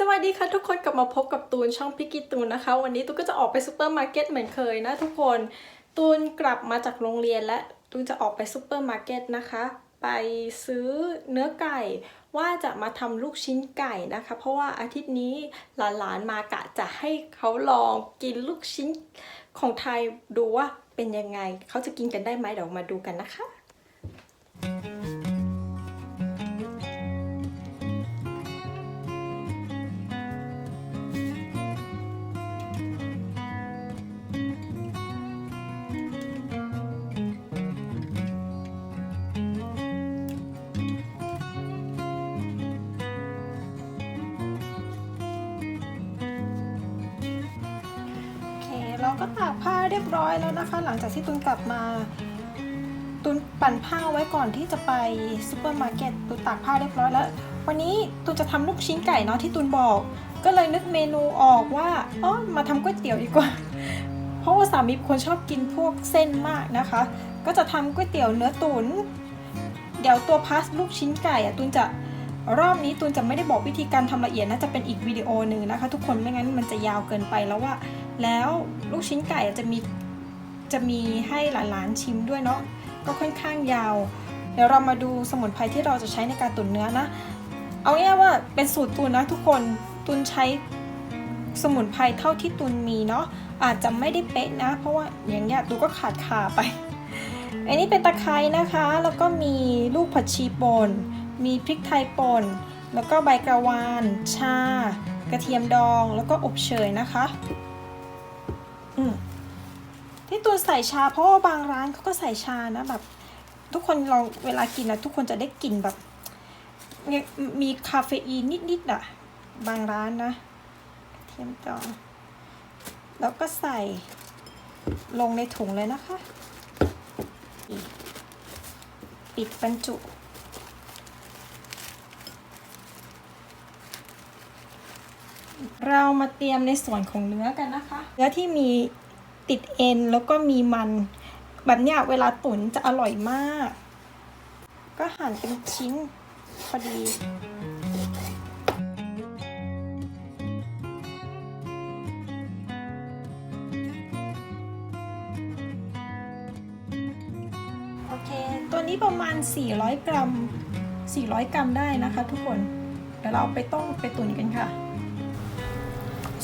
สวัสดีค่ะทุกคนกลับมาพบกับตูนช่องพิกกี้ตูนนะคะ วันนี้ตูนก็จะออกไปซูเปอร์มาร์เก็ตเหมือนเคยนะทุกคนตูนกลับมาจากโรงเรียนและตูนจะออกไปซูเปอร์มาร์เก็ตนะคะ ไปซื้อเนื้อไก่ว่าจะมาทำลูกชิ้นไก่นะคะ เพราะว่าอาทิตย์นี้หลานๆมากะจะให้เขาลองกินลูกชิ้นของไทยดูว่าเป็นยังไง เขาจะกินกันได้ไหมเดี๋ยวมาดูกันนะคะ รียบร้อยแล้วนะคะ หลังจากที่ตุนกลับมา ตุนปั่นผ้าไว้ก่อนที่จะไปซูเปอร์มาร์เก็ตตุนตากผ้าเรียบร้อยแล้ว วันนี้ตุนจะทำลูกชิ้นไก่เนาะที่ตุนบอก ก็เลยนึกเมนูออกว่าอ๋อมาทำก๋วยเตี๋ยวดีกว่า เพราะว่าสามีคนชอบกินพวกเส้นมากนะคะ ก็จะทำก๋วยเตี๋ยวเนื้อตุนเดี๋ยวตัวพาสลูกชิ้นไก่อะตุนจะรอบนี้ตุนจะไม่ได้บอกวิธีการทำละเอียดนะจะเป็นอีกวิดีโอหนึ่งนะคะ ทุกคนไม่งั้นมันจะยาวเกินไปแล้วว่า แล้วลูกชิ้นไก่จะมีจะมีให้หลานๆชิมด้วยเนาะก็ค่อนข้างยาว เดี๋ยวเรามาดูสมุนไพรที่เราจะใช้ในการตุ๋นเนื้อนะ เอาง่ายว่าเป็นสูตรตุนนะทุกคนตุนใช้สมุนไพรเท่าที่ตุนมีเนาะอาจจะไม่ได้เป๊ะนะ เพราะว่าอย่างเงี้ยตุนก็ขาดขาไป อันนี้เป็นตะไคร้นะคะ แล้วก็มีลูกผักชีป่นมีพริกไทยป่นแล้วก็ใบกระวาน ชา กระเทียมดอง แล้วก็อบเชยนะคะ อืมที่ตูนใส่ชาเพราะว่าบางร้านเขาก็ใส่ชานะแบบ ทุกคนลองเวลากินนะทุกคนจะได้กลิ่นแบบมีคาเฟอีนนิดๆอะ บางร้านนะ เทียมดองแล้วก็ใส่ลงในถุงเลยนะคะ ปิดบรรจุ เรามาเตรียมในส่วนของเนื้อกันนะคะ เนื้อที่มีติดเอ็นแล้วก็มีมัน แบบเนี้ยเวลาตุ๋นจะอร่อยมาก ก็หั่นเป็นชิ้นพอดีโอเคตัวนี้ประมาณ 400 กรัม 400 กรัมได้นะคะทุกคน เดี๋ยวเราเอาไปต้มไปตุ๋นกันค่ะ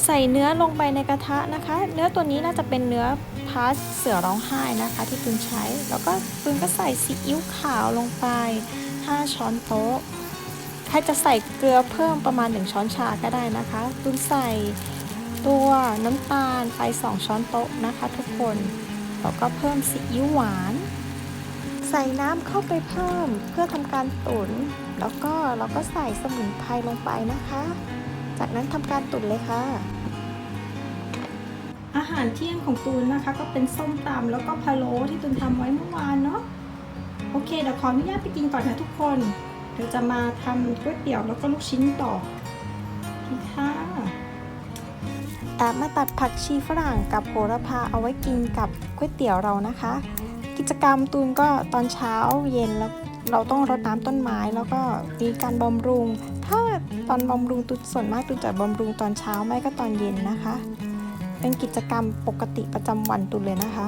ใส่เนื้อลงไปในกระทะนะคะ เนื้อตัวนี้น่าจะเป็นเนื้อพาสเสือร้องไห้นะคะ ที่ตุนใช้ แล้วก็ตุนก็ใส่ซีอิ๊วขาวลงไป 5 ช้อนโต๊ะใครจะใส่เกลือเพิ่มประมาณ 1 ช้อนชาก็ได้นะคะตุนใส่ตัวน้ำตาลไป 2 ช้อนโต๊ะนะคะ ทุกคนแล้วก็เพิ่มซีอิ๊วหวาน ใส่น้ำเข้าไปเพิ่มเพื่อทำการตุ๋นแล้วก็เราก็ใส่สมุนไพรลงไปนะคะ จากนั้นทำการตุ๋นเลยค่ะ อาหารเที่ยงของตูนนะคะ ก็เป็นส้มตำแล้วก็พะโล้ที่ตูนทำไว้เมื่อวานเนาะโอเคเดี๋ยวขออนุญาตไปกินก่อนนะทุกคนเดี๋ยวจะมาทำก๋วยเตี๋ยวแล้วก็ลูกชิ้นต่อพี่ค่ะแอบมาตัดผักชีฝรั่งกับโหระพาเอาไว้กินกับก๋วยเตี๋ยวเรานะคะ กิจกรรมตูนก็ตอนเช้าเย็นแล้วเราต้องรดน้ำต้นไม้แล้วก็มีการบำรุงถ้า ตอนบำรุงตุนส่วนมากตุนจะบำรุงตอนเช้าไม่ก็ตอนเย็นนะคะ เป็นกิจกรรมปกติประจำวันตุนเลยนะคะ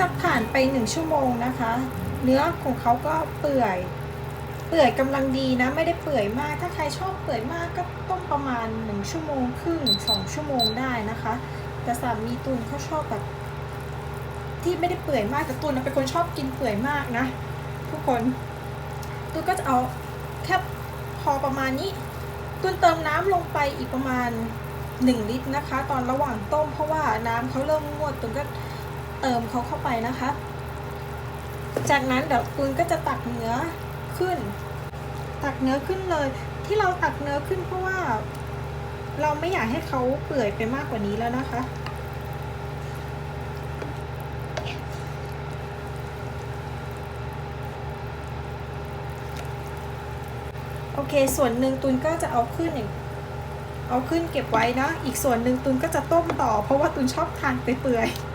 จากผ่านไปหนึ่งชั่วโมงนะคะ เนื้อของเขาก็เปื่อย เปื่อยกำลังดีนะ ไม่ได้เปื่อยมาก ถ้าใครชอบเปื่อยมากก็ต้มประมาณหนึ่งชั่วโมงครึ่งสองชั่วโมงได้นะคะ แต่สามีตุนเขาชอบแบบที่ไม่ได้เปื่อยมากแต่ตุนเป็นคนชอบกินเปื่อยมากนะ ทุกคนตุนก็จะเอาแค่พอประมาณนี้ตุนเติมน้ำลงไปอีกประมาณ 1 ลิตรนะคะ ตอนระหว่างต้มเพราะว่าน้ำเขาเริ่มงวดตุนก็ เติมเขาเข้าไปนะคะ จากนั้นเดี๋ยวตุนก็จะตักเนื้อขึ้น ตักเนื้อขึ้นเลย ที่เราตักเนื้อขึ้นเพราะว่า เราไม่อยากให้เขาเปื่อยไปมากกว่านี้แล้วนะคะโอเค ส่วนหนึ่งตุนก็จะเอาขึ้นอีกเอาขึ้นเก็บไว้นะ อีกส่วนหนึ่งตุนก็จะต้มต่อ เพราะว่าตุนชอบทานเปื่อยๆ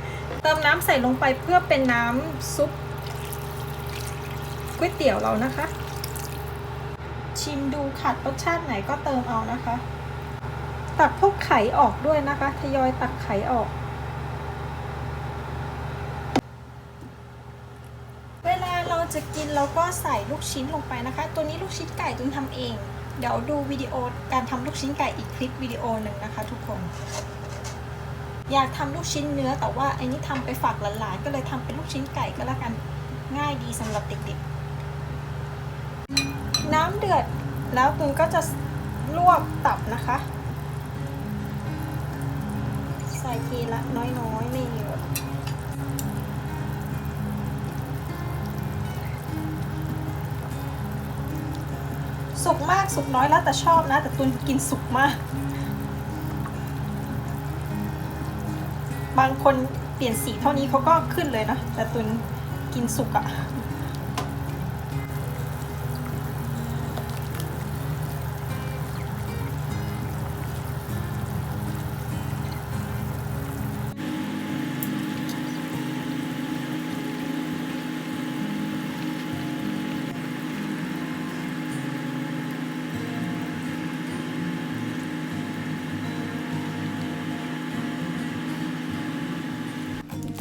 เติมน้ำใส่ลงไปเพื่อเป็นน้ำซุปก๋วยเตี๋ยวเรานะคะ ชิมดูขัดรสชาติไหนก็เติมเอานะคะ ตักพวกไข่ออกด้วยนะคะ ทยอยตักไข่ออกเวลาเราจะกินเราก็ใส่ลูกชิ้นลงไปนะคะ ตัวนี้ลูกชิ้นไก่ตุนทำเอง เดี๋ยวดูวิดีโอการทำลูกชิ้นไก่อีกคลิปวิดีโอหนึ่งนะคะทุกคน อยากทำลูกชิ้นเนื้อแต่ว่าไอ้นี่ทำไปฝากหลานๆก็เลยทำเป็นลูกชิ้นไก่ก็แล้วกันง่ายดีสำหรับเด็กๆ น้ำเดือดแล้วตุนก็จะลวกตับนะคะ ใส่ทีละน้อยๆไม่เยอะสุกมากสุกน้อยแล้วแต่ชอบนะ แต่ตุนกินสุกมาก บางคนเปลี่ยนสีเท่านี้เขาก็ขึ้นเลยนะแต่ตุนกินสุกอะ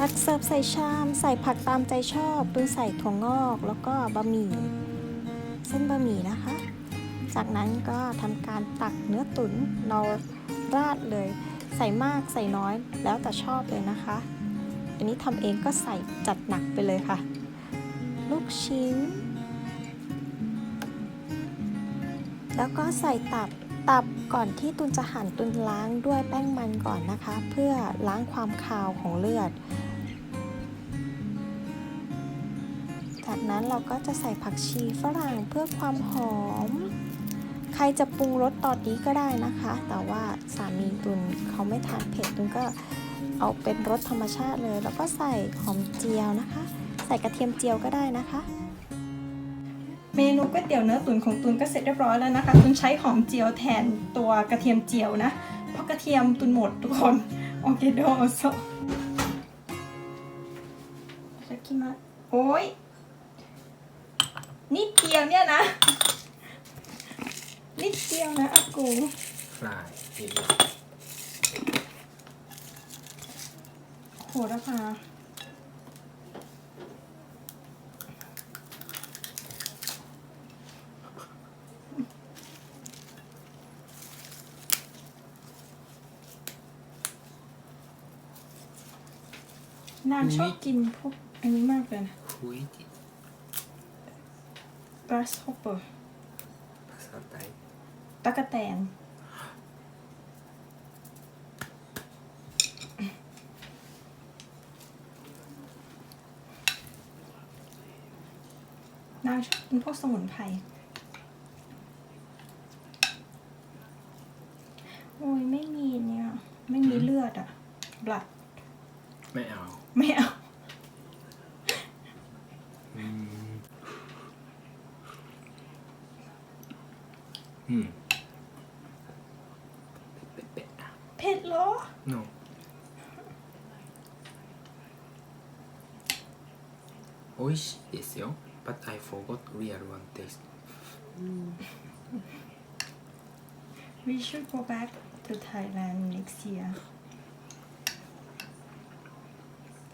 ตักเสิร์ฟใส่ชาม ใส่ผักตามใจชอบตุนใส่ถั่วงอก แล้วก็บะหมี่เส้นบะหมี่นะคะ จากนั้นก็ทำการตักเนื้อตุ๋นเราราดเลย ใส่มากใส่น้อยแล้วแต่ชอบเลยนะคะ อันนี้ทำเองก็ใส่จัดหนักไปเลยค่ะ ลูกชิ้น แล้วก็ใส่ตับตับก่อนที่ตุนจะหั่นตุนล้างด้วยแป้งมันก่อนนะคะ เพื่อล้างความคาวของเลือด จากนั้นเราก็จะใส่ผักชีฝรั่งเพื่อความหอม ใครจะปรุงรสตอนนี้ก็ได้นะคะ แต่ว่าสามีตุนเขาไม่ทานเผ็ดตุนก็เอาเป็นรสธรรมชาติเลย แล้วก็ใส่หอมเจียวนะคะ ใส่กระเทียมเจียวก็ได้นะคะ เมนูก๋วยเตี๋ยวเนื้อตุ๋นของตุนก็เสร็จเรียบร้อยแล้วนะคะ ตุนใช้หอมเจียวแทนตัวกระเทียมเจียวนะ เพราะกระเทียมตุนหมดทุกคนโอเคโดโซซ รายอีกโหระพาน้ำชอบกินพวกอันนี้มากเลยนะ คุยติ grasshopper ภาษาไทย ตะกะแตนางชอบกินพวกสมุนไพร โอ้ยไม่มีเนี่ย ไม่มีเลือดอะบลัด ไม่เอา ไม่เอา อืมอืมเป๊ะๆอ่ะ เผ็ดเหรอ no 美味しいですよ but I forgot real one taste. Mm. we should go back to Thailand next year.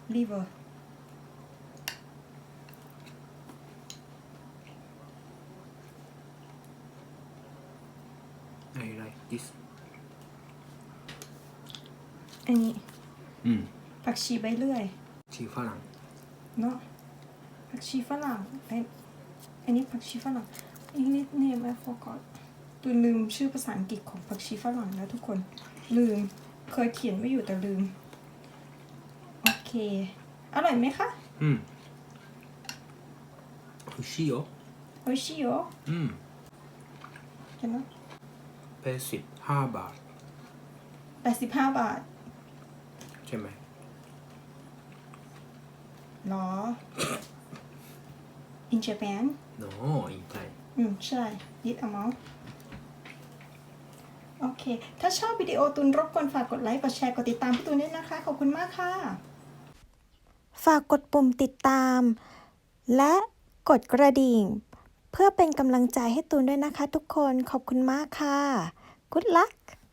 Liver. I like this. อันนี้อืมผักชีใบเลื่อยชีฝรั่งเนาะ ผักชีฝรั่งไออันนี้ผักชีฝรั่ง English name I forgot ตัวลืมชื่อภาษาอังกฤษของผักชีฝรั่งแล้วทุกคน ลืม เคยเขียนไว้อยู่แต่ลืม โอเค อร่อยไหมคะ อืม美味しいよ โอชิโอ อืม เห็นไหม เป็นสิบห้าบาท แปดสิบห้าบาท ใช่ไหม หรอ in Japan โนอินไทยอืมใช่ this amount โอเค ถ้าชอบวิดีโอตุนรบกวนฝากกดไลค์ กดแชร์ กดติดตามพี่ตูนด้วยนะคะ ขอบคุณมากค่ะ ฝากกดปุ่มติดตาม และกดกระดิ่ง เพื่อเป็นกำลังใจให้ตูนด้วยนะคะทุกคน ขอบคุณมากค่ะ Good luck